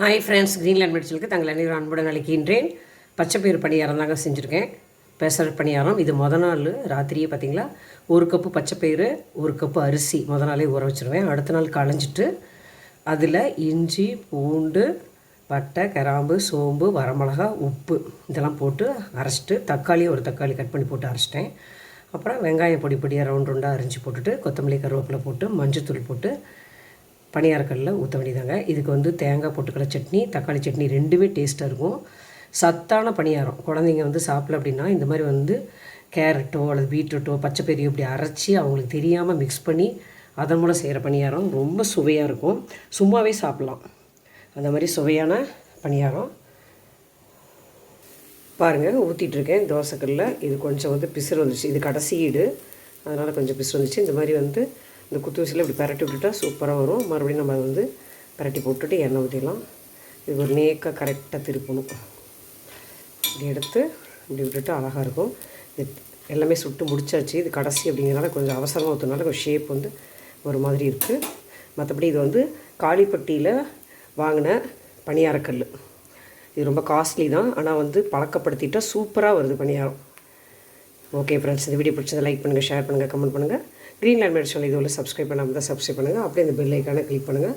Hi friends Greenland மெடிச்சலுக்கு தங்கள் அனைவரும் அன்புடன் அழைக்கின்றேன். பச்சைப்பயிறு பணியாரம் தாங்க செஞ்சுருக்கேன். பெசர் பணியாரம் இது மொதல் நாள் ராத்திரியே பார்த்தீங்களா ஒரு கப்பு பச்சைப்பயிறு ஒரு கப்பு அரிசி முத நாளே ஊற வச்சுருவேன். அடுத்த நாள் களைஞ்சிட்டு அதில் இஞ்சி பூண்டு பட்டை கிராம்பு சோம்பு வரமிளகா உப்பு இதெல்லாம் போட்டு அரைச்சிட்டு தக்காளி ஒரு தக்காளி கட் பண்ணி போட்டு அரைச்சிட்டேன். அப்புறம் வெங்காயம் பொடி பொடியாக ரவுண்ட் ரவுண்டாக அரிஞ்சு போட்டுட்டு கொத்தமல்லி கருவேப்பிலை போட்டு மஞ்சத்தூள் போட்டு பணியாரக்கல்லில் ஊற்ற வேண்டியதாங்க. இதுக்கு வந்து தேங்காய் பொட்டுக்கடலை சட்னி தக்காளி சட்னி ரெண்டுமே டேஸ்ட்டாக இருக்கும். சத்தான பணியாரம். குழந்தைங்க வந்து சாப்பிடல அப்படின்னா இந்த மாதிரி வந்து கேரட்டோ அல்லது பீட்ரூட்டோ பச்சை இப்படி அரைச்சி அவங்களுக்கு தெரியாமல் மிக்ஸ் பண்ணி அதன் மூலம் செய்கிற பணியாரம் ரொம்ப சுவையாக இருக்கும். சும்மாவே சாப்பிட்லாம். அந்த மாதிரி சுவையான பணியாரம். பாருங்கள் ஊற்றிட்டுருக்கேன் தோசைக்கல்லில் இது கொஞ்சம் வந்து பிசுறு வந்துச்சு இது கடைசி ஈடு. அதனால் கொஞ்சம் பிசுறு வந்துச்சு இந்த மாதிரி வந்து இந்த குத்து விசில் இப்படி பரட்டி விட்டுட்டால் சூப்பராக வரும். மறுபடியும் நம்ம அதை வந்து பரட்டி போட்டுட்டு எண்ணெய் ஊற்றிடலாம். இது ஒரு நேக்காக கரெக்டாக திருப்பணும். இப்படி எடுத்து இப்படி விட்டுட்டு அழகாக இருக்கும். இது எல்லாமே சுட்டு முடிச்சாச்சு. இது கடைசி அப்படிங்கிறனால கொஞ்சம் அவசரமாக ஊற்றுனால கொஞ்சம் ஷேப் வந்து ஒரு மாதிரி இருக்குது மற்றபடி இது வந்து காளிப்பட்டியில் வாங்கின பணியாரக்கல் இது ரொம்ப காஸ்ட்லி தான். ஆனால் வந்து பழக்கப்படுத்திட்டால் சூப்பராக வருது பணியாரம். ஓகே ஃப்ரெண்ட்ஸ் இந்த வீடியோ பிடிச்சதை லைக் பண்ணுங்கள் ஷேர் பண்ணுங்கள் கமெண்ட் பண்ணுங்கள் க்ரீன் லேண்ட் மெடிசன் இதுவரை சப்ஸ்கிரைப் பண்ணாமல் தான் சப்ஸ்கிரைப் பண்ணுங்கள் அப்படியே இந்த பெல் ஐக்கானை கிளிக் பண்ணுங்கள்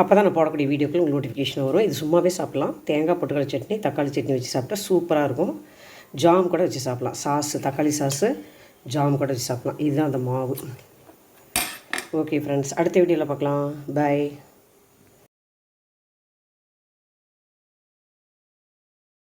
அப்போ தான் நான் போடக்கூடிய வீடியோக்கள் உங்களுக்கு நோட்டிஃபிகேஷன் வரும். இது சும்மாவே சாப்பிட்லாம். தேங்காய் பொட்டுக்கடலை சட்னி தக்காளி சட்னி வச்சு சாப்பிட்டா சூப்பராக இருக்கும். ஜாம் கூட வச்சு சாப்பிட்லாம். சாஸு தக்காளி சாஸு ஜாம் கூட வச்சு சாப்பிட்லாம். இதுதான் அந்த மாவு. ஓகே ஃப்ரெண்ட்ஸ் அடுத்த வீடியோவில் பார்க்கலாம். பை